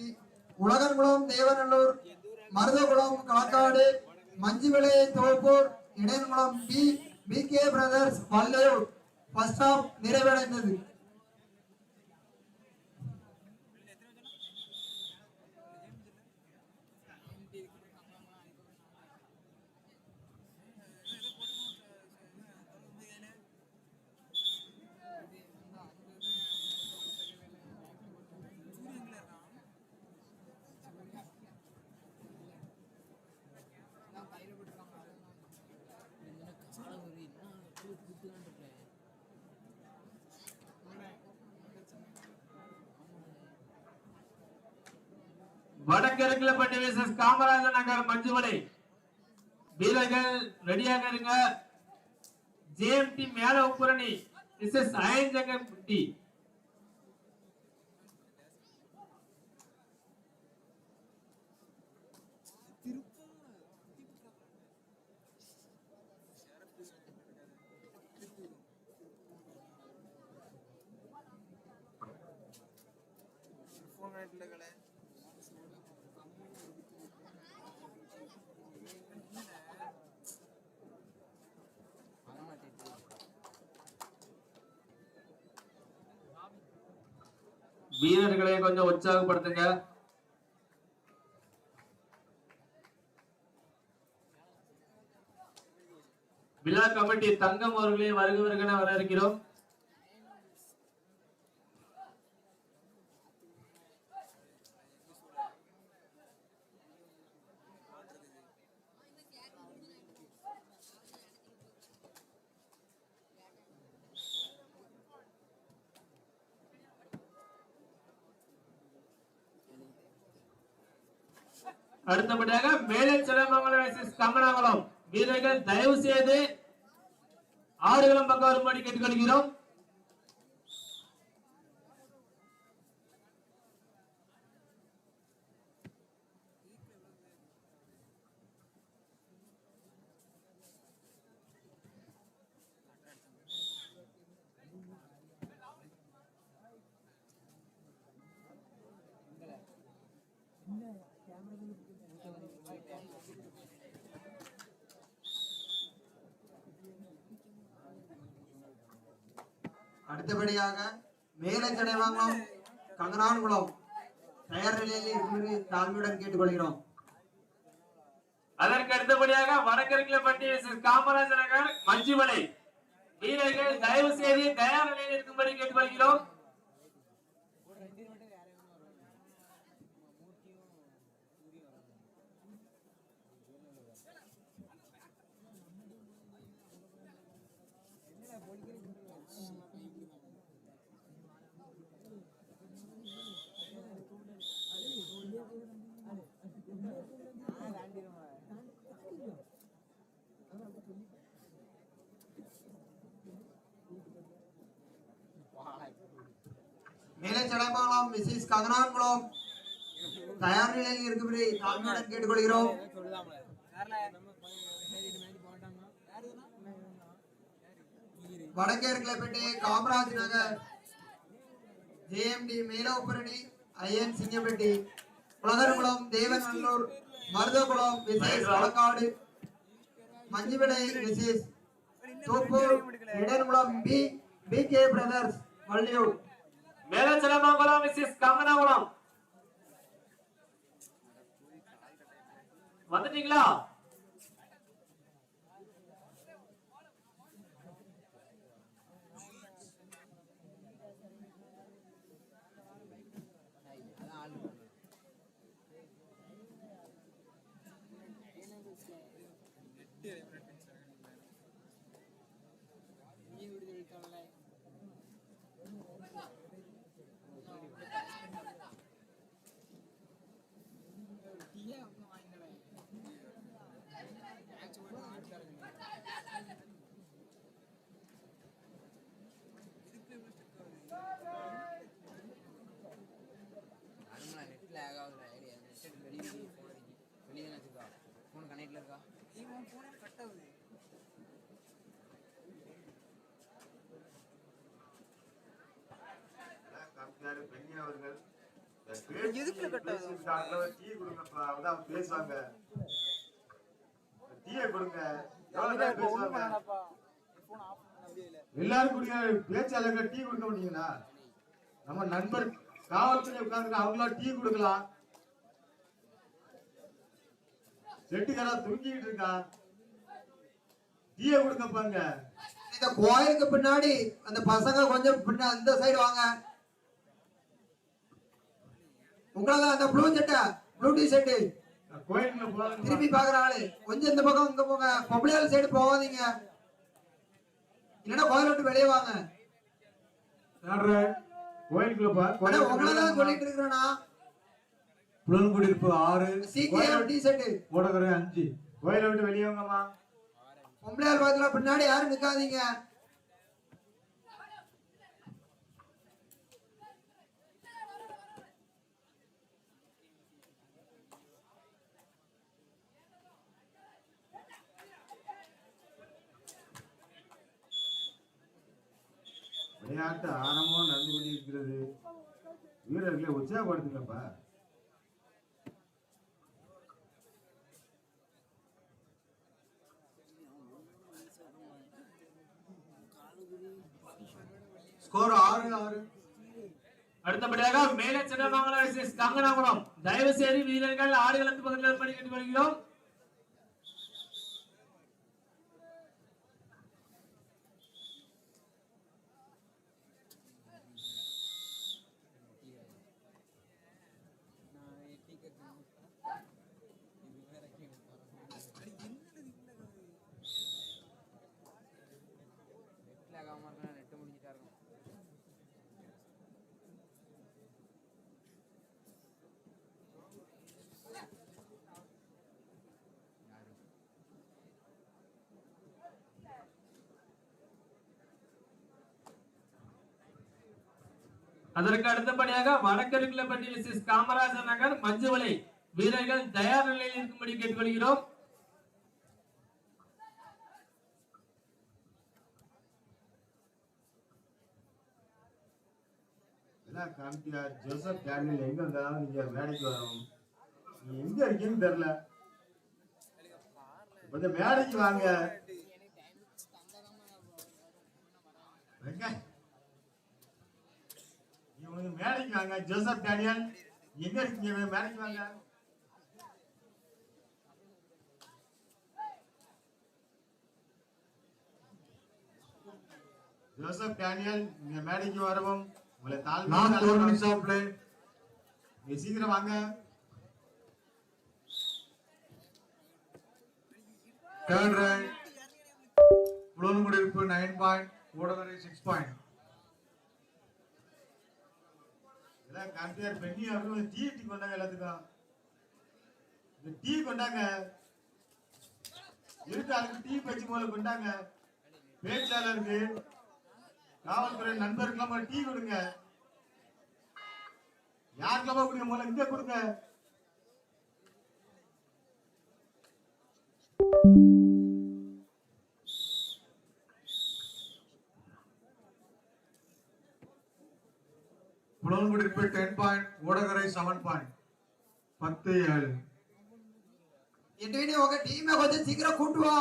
பட்டி Ulagankulam Devanallur Marudhakulam Kalakkad Manjuvilai Thoppur Idaiyankulam B B K brothers Vallaiyur. First half நிறைவடைந்தது. வடக்கிழக்குலப்பட்டி versus Kamarajar Nagar மஞ்சுமலை வீரர்கள் ரெடியாக இருங்க. ஜேஎம்டி மேல உப்புரணி. விசஸ் அயஞ்சங்கப்பட்டி வீரர்களை கொஞ்சம் உற்சாகப்படுத்துங்க. விழா கமிட்டி தங்கம் அவர்களே வருகிறவர்கள் வர இருக்கிறோம் அடுத்தபடியாக மேலே சிலம்பங்கலம் கமலாங்குளம் வீரர்கள் தயவு செய்து ஆறுகளம் பக்கம் வரும்படி கேட்டுக்கொள்கிறோம். அடுத்தபடியாக மேலச்சடைவாங்குளம் கங்கனான்குளம் தயார் நிலையில் இருக்கும்படி தாழ்மையுடன் கேட்டுக்கொள்கிறோம். அதற்கு அடுத்தபடியாக வடக்கிழக்கிலப்பட்டி versus காமராஜர் நகர் மஞ்சுமலை. வீரர்கள் தயவு செய்து தயார் நிலையில் இருக்கும்படி கேட்டுக்கொள்கிறோம். மிஸ்ஸஸ் கங்கனான்குளம் தயார் நிலையில் இருக்கும்படி தாழ்மையுடன் கேட்டுக்கொள்கிறோம். வடக்கேற்கிலப்பட்டி காமராஜ் நகர் ஜேஎம்டி மேலோபுரணி ஐஎன் Singappatti உலகர்குளம் Devanallur Maruthakulam Vishesh வழக்காடு Manjuvidai versus Thoppur Idarkulam B B K brothers Valliyur. மேலே மிஸ்ஸஸ் versus வந்துட்டீங்களா? கம்சார் பெண்ணி அவர்கள் எதுக்குள்ள டீ கொடுங்கப்பா அதான் பேசுவாங்க டீயை கொடுங்க எல்லாரும் பேச்சாளர்கள் டீ கொடுக்க மாட்டீங்களா நம்ம நண்பர் காவல்துறை உட்கார்ந்து அவங்களா டீ கொடுக்கலாம். செட்டுக்காரா தூங்கிட்டு இருக்கான் டீயை கொடுங்கப்பாங்க இந்த கோயிலுக்கு பின்னாடி அந்த பசங்க கொஞ்சம் பின்ன அந்த சைடு வாங்க. உங்களதான் அந்த ப்ளூ சட்டை? ப்ளூ டி ஷர்ட் கோயிலுக்குள்ள போறாங்க திரும்பி பாக்குற ஆளு. கொஞ்சம் இந்த பக்கம் இங்க போங்க. பொம்பளையாள் சைடு போகாதீங்க. இல்லைன்னா கோயில் விட்டு வெளியே வாங்க. கோயிலுக்குள்ள உங்களதான் சொல்லிட்டு இருக்கிறேன்னா புலன்குடியிருப்பு ஆறு. சீக்கிரம் டி ஷர்ட் ஓடகரை அஞ்சு. கோயிலை விட்டு வெளியே வாங்கம்மா. பொம்பளையாள் பாத்துல பின்னாடி யாரும் நிக்காதீங்க. விளையாட்டு ஆரம்பம் நடந்து கொண்டிருக்கிறது. வீரர்களை உற்சாகப்படுத்துங்கப்பா. ஸ்கோர் ஆறு ஆறு. அடுத்தபடியாக மேலே சின்னமங்கலம் versus கங்கனாகுளம் தயவு செய்து வீரர்கள் ஆடுகளத்து பகுதியில் ஏற்படி வருகிறோம். அதற்கு அடுத்தபடியாக வடக்கருக்கிலப்பட்டி versus காமராஜர் நகர் மஞ்சுவலை வீரர்கள் தயார் நிலையில் இருக்கும்படி கேட்டுக்கொள்கிறோம். எல்லாம் ஜோசப் டேனியல் எங்க இருந்தாலும் நீங்க மேடைக்கு வரணும். நீ எங்க இருக்கீங்கன்னு தெரியல. கொஞ்சம் மேடைக்கு வாங்க. மேடைக்கு வாங்க ஜோசப் டேனியல் எங்க இருக்கீங்க மேடைக்கு வாங்க ஜோசப் டேனியல் நீங்க மேடைக்கு வரவும் உங்களை. நீ சீக்கிரம் வாங்க Third right. புலன்குடியிருப்பு nine point, ஓடகரை six point. எல்லாம் காம்பியார் பெண்ணி அவர்களும் டீ டீ கொண்டாங்க எல்லாத்துக்கும். இந்த டீ கொண்டாங்க. இருக்கு அதுக்கு டீ பயிற்சி போல கொண்டாங்க. பேச்சாளருக்கு காவல்துறை நண்பருக்கெல்லாம் டீ கொடுங்க. யாருக்கெல்லாம் கொடுங்க? முதல்ல இங்க கொடுங்க. புலன்குடியிருப்பு ten point, ஓடகரை. பத்து ஏழு. எட்டுவினி உங்க டீமை கொஞ்சம் சீக்கிரம் கூட்டு வா.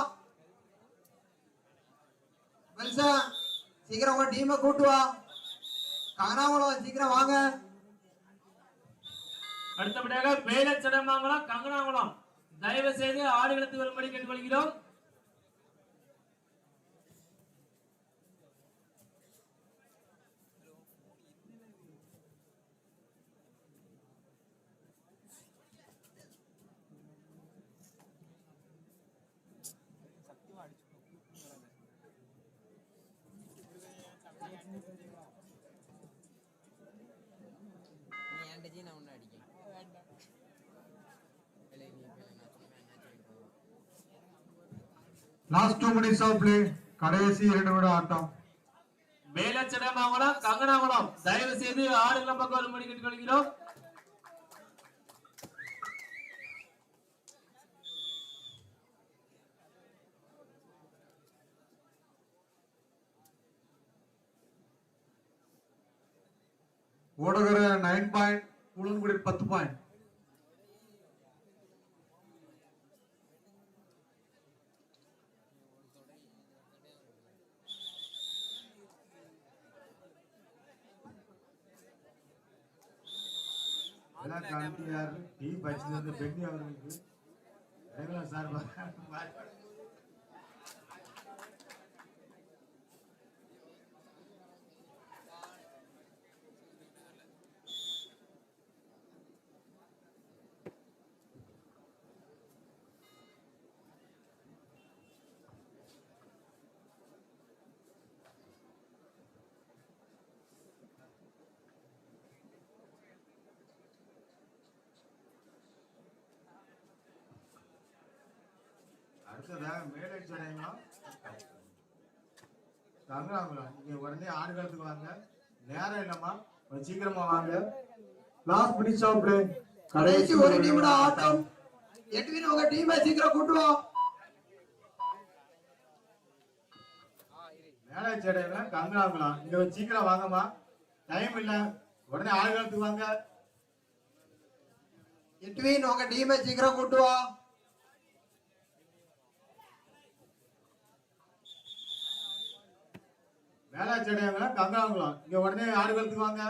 வல்சா சீக்கிரம் உங்க டீமை கூட்டு வா. கங்கனாகுளம் சீக்கிரம் வாங்க. அடுத்தபடியாக மேலே சின்னமங்கலம் கங்கனாகுளம் தயவு செய்து ஆடுகளத்து வரும்படி கேட்டுக்கொள்கிறோம் நீ ஏன்டஜி நான் ஒன்று அடிக்கேன் இல்லை நீ இப்ப நான் சொன்னேன் மேட்ச் போகும் Last two minutes of play. கடைசி இரண்டு நிமிட ஆட்டம். மேலே சின்னமங்கலம் கங்கனாகுளம் தயவு செய்து ஆடுகளம் பக்கம் வரும்படி கேட்டுக்கொள்கிறோம் ஓடகரை nine point, உளுங்குடி பத்து பாயிண்ட் எல்லாம் கமிட்டியார் டீ பச்சில இருந்து பெண்ணி அவர்களுக்கு ரெகுலர் சார் மேலே தங்குறாங்களா நீங்க உடனே ஆடுகளத்துக்கு வாங்க. நேரம் இல்லம்மா. கொஞ்சம் சீக்கிரமா வாங்க. லாஸ்ட் பினிஷ் ஆஃப் கடைசி ஒரு நிமிடம் ஆட்டம். எட்வின் உங்க டீமை சீக்கிரம் கூட்டு வா. மேலே சடையங்கள கங்குறாங்களா கொஞ்சம் சீக்கிரம் வாங்கம்மா. டைம் இல்ல. உடனே ஆடுகளத்துக்கு வாங்க. எட்வின் உங்க டீமை சீக்கிரம் கூட்டு வா. மேலே சடையங்கள கங்குறாங்களா இங்க உடனே ஆடுகளத்துக்கு வாங்க